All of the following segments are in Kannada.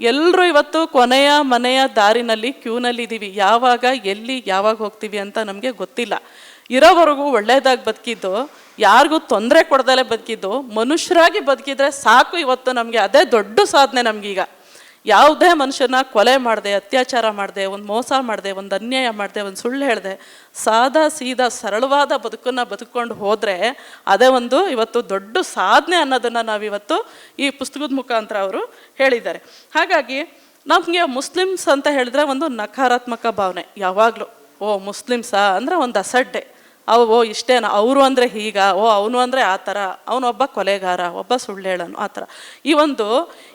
ಎಲ್ಲರೂ ಇವತ್ತು ಕೊನೆಯ ಮನೆಯ ದಾರಿನಲ್ಲಿ ಕ್ಯೂನಲ್ಲಿ ಇದ್ದೀವಿ ಯಾವಾಗ, ಎಲ್ಲಿ, ಯಾವಾಗ ಹೋಗ್ತೀವಿ ಅಂತ ನಮಗೆ ಗೊತ್ತಿಲ್ಲ. ಇರೋವರೆಗೂ ಒಳ್ಳೆಯದಾಗಿ ಬದುಕಿದ್ದು, ಯಾರಿಗೂ ತೊಂದರೆ ಕೊಡ್ದಲೇ ಬದುಕಿದ್ದು, ಮನುಷ್ಯರಾಗಿ ಬದುಕಿದ್ರೆ ಸಾಕು ಇವತ್ತು ನಮಗೆ. ಅದೇ ದೊಡ್ಡ ಸಾಧನೆ ನಮಗೀಗ. ಯಾವುದೇ ಮನುಷ್ಯನ ಕೊಲೆ ಮಾಡಿದೆ, ಅತ್ಯಾಚಾರ ಮಾಡಿದೆ, ಒಂದು ಮೋಸ ಮಾಡಿದೆ, ಒಂದು ಅನ್ಯಾಯ ಮಾಡಿದೆ, ಒಂದು ಸುಳ್ಳು ಹೇಳಿದೆ, ಸಾದಾ ಸೀದಾ ಸರಳವಾದ ಬದುಕನ್ನು ಬದುಕೊಂಡು ಹೋದರೆ ಅದೇ ಒಂದು ಇವತ್ತು ದೊಡ್ಡ ಸಾಧನೆ ಅನ್ನೋದನ್ನು ನಾವಿವತ್ತು ಈ ಪುಸ್ತಕದ ಮುಖಾಂತರ ಅವರು ಹೇಳಿದ್ದಾರೆ. ಹಾಗಾಗಿ ನಮಗೆ ಮುಸ್ಲಿಮ್ಸ್ ಅಂತ ಹೇಳಿದ್ರೆ ಒಂದು ನಕಾರಾತ್ಮಕ ಭಾವನೆ. ಯಾವಾಗಲೂ, ಓ ಮುಸ್ಲಿಮ್ಸಾ ಅಂದರೆ ಒಂದು ಅಸಡ್ಡೆ. ಅವು ಓ, ಇಷ್ಟೇನ? ಅವರು ಅಂದರೆ ಹೀಗ, ಓ, ಅವನು ಅಂದರೆ ಆ ಥರ ಅವನೊಬ್ಬ ಕೊಲೆಗಾರ, ಒಬ್ಬ ಸುಳ್ಳೇಳನು, ಆ ಥರ ಈ ಒಂದು,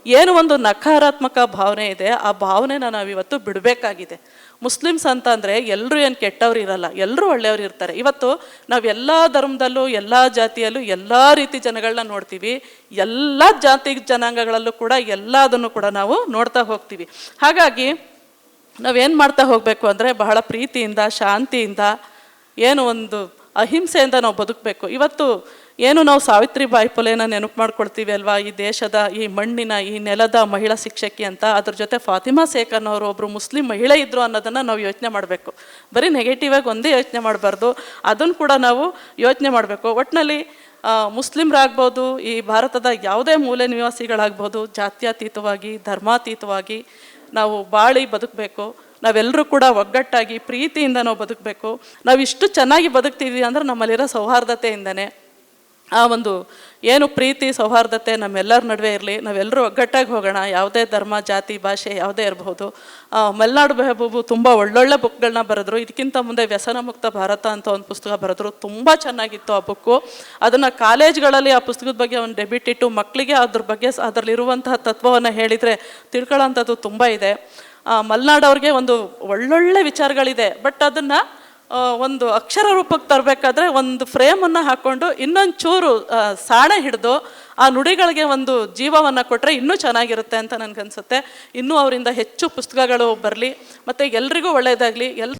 ಏನು ಒಂದು ನಕಾರಾತ್ಮಕ ಭಾವನೆ ಇದೆ, ಆ ಭಾವನೆನ ನಾವಿವತ್ತು ಬಿಡಬೇಕಾಗಿದೆ. ಮುಸ್ಲಿಮ್ಸ್ ಅಂತ ಅಂದರೆ ಎಲ್ಲರೂ ಏನು ಕೆಟ್ಟವ್ರು ಇರಲ್ಲ ಎಲ್ಲರೂ ಒಳ್ಳೆಯವ್ರು ಇರ್ತಾರೆ. ಇವತ್ತು ನಾವು ಎಲ್ಲ ಧರ್ಮದಲ್ಲೂ, ಎಲ್ಲ ಜಾತಿಯಲ್ಲೂ, ಎಲ್ಲ ರೀತಿ ಜನಗಳನ್ನ ನೋಡ್ತೀವಿ. ಎಲ್ಲ ಜಾತಿ ಜನಾಂಗಗಳಲ್ಲೂ ಕೂಡ ಎಲ್ಲದನ್ನು ಕೂಡ ನಾವು ನೋಡ್ತಾ ಹೋಗ್ತೀವಿ. ಹಾಗಾಗಿ ನಾವೇನು ಮಾಡ್ತಾ ಹೋಗಬೇಕು ಅಂದರೆ ಬಹಳ ಪ್ರೀತಿಯಿಂದ, ಶಾಂತಿಯಿಂದ ಏನು ಒಂದು ಅಹಿಂಸೆಯಿಂದ ನಾವು ಬದುಕಬೇಕು. ಇವತ್ತು ಏನು ನಾವು ಸಾವಿತ್ರಿಬಾಯಿ ಪುಲೆನ ನೆನಪು ಮಾಡ್ಕೊಳ್ತೀವಿ ಅಲ್ವಾ? ಈ ದೇಶದ, ಈ ಮಣ್ಣಿನ, ಈ ನೆಲದ ಮಹಿಳಾ ಶಿಕ್ಷಕಿ ಅಂತ, ಅದ್ರ ಜೊತೆ ಫಾತಿಮಾ ಸೇಖ್ ಒಬ್ಬರು ಮುಸ್ಲಿಂ ಮಹಿಳೆ ಇದ್ದರು ಅನ್ನೋದನ್ನು ನಾವು ಯೋಚನೆ ಮಾಡಬೇಕು. ಬರೀ ನೆಗೆಟಿವ್ ಆಗಿ ಒಂದೇ ಯೋಚನೆ ಮಾಡಬಾರ್ದು. ಅದನ್ನು ಕೂಡ ನಾವು ಯೋಚನೆ ಮಾಡಬೇಕು. ಒಟ್ಟಿನಲ್ಲಿ ಮುಸ್ಲಿಮ್ರಾಗ್ಬೋದು, ಈ ಭಾರತದ ಯಾವುದೇ ಮೂಲೆ ನಿವಾಸಿಗಳಾಗ್ಬೋದು, ಜಾತ್ಯತೀತವಾಗಿ, ಧರ್ಮಾತೀತವಾಗಿ ನಾವು ಬಾಳಿ ಬದುಕಬೇಕು. ನಾವೆಲ್ಲರೂ ಕೂಡ ಒಗ್ಗಟ್ಟಾಗಿ ಪ್ರೀತಿಯಿಂದ ನಾವು ಬದುಕಬೇಕು. ನಾವು ಇಷ್ಟು ಚೆನ್ನಾಗಿ ಬದುಕ್ತಿದ್ವಿ ಅಂದ್ರೆ ನಮ್ಮಲ್ಲಿರೋ ಸೌಹಾರ್ದತೆಯಿಂದನೇ. ಆ ಒಂದು ಏನು ಪ್ರೀತಿ, ಸೌಹಾರ್ದತೆ ನಮ್ಮೆಲ್ಲರ ನಡುವೆ ಇರಲಿ. ನಾವೆಲ್ಲರೂ ಒಗ್ಗಟ್ಟಾಗಿ ಹೋಗೋಣ. ಯಾವುದೇ ಧರ್ಮ, ಜಾತಿ, ಭಾಷೆ ಯಾವುದೇ ಇರಬಹುದು ಮಲೆನಾಡು ಬೆಹಬೂಬು ತುಂಬ ಒಳ್ಳೊಳ್ಳೆ ಬುಕ್ಗಳನ್ನ ಬರೆದ್ರು. ಇದಕ್ಕಿಂತ ಮುಂದೆ ವ್ಯಸನ ಮುಕ್ತ ಭಾರತ ಅಂತ ಒಂದು ಪುಸ್ತಕ ಬರೆದ್ರು. ತುಂಬ ಚೆನ್ನಾಗಿತ್ತು ಆ ಬುಕ್ಕು. ಅದನ್ನು ಕಾಲೇಜ್ಗಳಲ್ಲಿ ಆ ಪುಸ್ತಕದ ಬಗ್ಗೆ ಒಂದು ಡೆಬಿಟ್ ಇಟ್ಟು ಮಕ್ಕಳಿಗೆ ಅದ್ರ ಬಗ್ಗೆ ಅದರಲ್ಲಿರುವಂತಹ ತತ್ವವನ್ನು ಹೇಳಿದರೆ ತಿಳ್ಕೊಳ್ಳೋಂಥದ್ದು ತುಂಬ ಇದೆ. ಮಲೆನಾಡವ್ರಿಗೆ ಒಂದು ಒಳ್ಳೊಳ್ಳೆ ವಿಚಾರಗಳಿದೆ. ಬಟ್ ಅದನ್ನು ಒಂದು ಅಕ್ಷರ ರೂಪಕ್ಕೆ ತರಬೇಕಾದ್ರೆ ಒಂದು ಫ್ರೇಮನ್ನು ಹಾಕ್ಕೊಂಡು ಇನ್ನೊಂದು ಚೂರು ಸಾಣೆ ಹಿಡಿದು ಆ ನುಡಿಗಳಿಗೆ ಒಂದು ಜೀವವನ್ನು ಕೊಟ್ಟರೆ ಇನ್ನೂ ಚೆನ್ನಾಗಿರುತ್ತೆ ಅಂತ ನನಗನ್ಸುತ್ತೆ. ಇನ್ನೂ ಅವರಿಂದ ಹೆಚ್ಚು ಪುಸ್ತಕಗಳು ಬರಲಿ. ಮತ್ತು ಎಲ್ರಿಗೂ ಒಳ್ಳೆಯದಾಗಲಿ ಎಲ್